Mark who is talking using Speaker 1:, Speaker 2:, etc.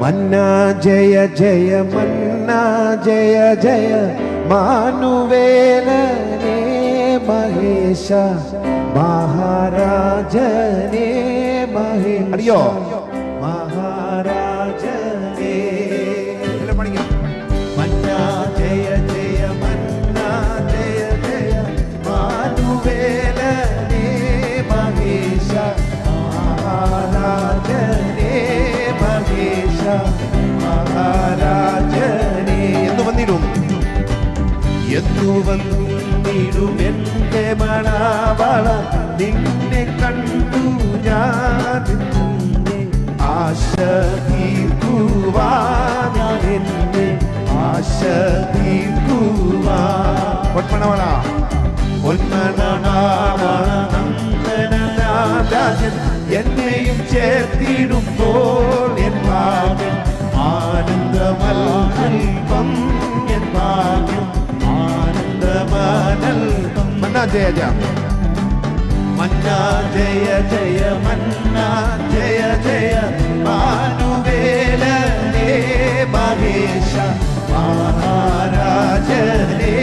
Speaker 1: മന്ന ജയ ജയ മന്ന ജയ ജയ മാനുവേലനേ മഹേശ മഹാരാജനേ മഹേശ
Speaker 2: അറിയോ?
Speaker 1: മഹാരാജനേ മന്ന ജയ ജയ മന്ന ജയ ജയ മാനുവേലനേ മഹേശ മഹാരാജ മഹാരാജനേ
Speaker 2: എന്ന് വന്നിടും.
Speaker 1: എന്നു വന്നിടും എന്റെ മണാവള നിന്നെ കണ്ടു ഞാൻ ആശ തീർക്കുവാൻ ഞാൻ എന്നെ ആശ തീർക്കുവാൻ
Speaker 2: പൊന്മണവള
Speaker 1: രാജൻ എന്നെയും ചേർത്തിടുമ്പോൾ എൻ
Speaker 2: ജയ ജയ.
Speaker 1: മന്ന ജയ ജയ മന്ന ജയ ജയ. മാനുവേലനേ മഹേശ മഹാരാജനേ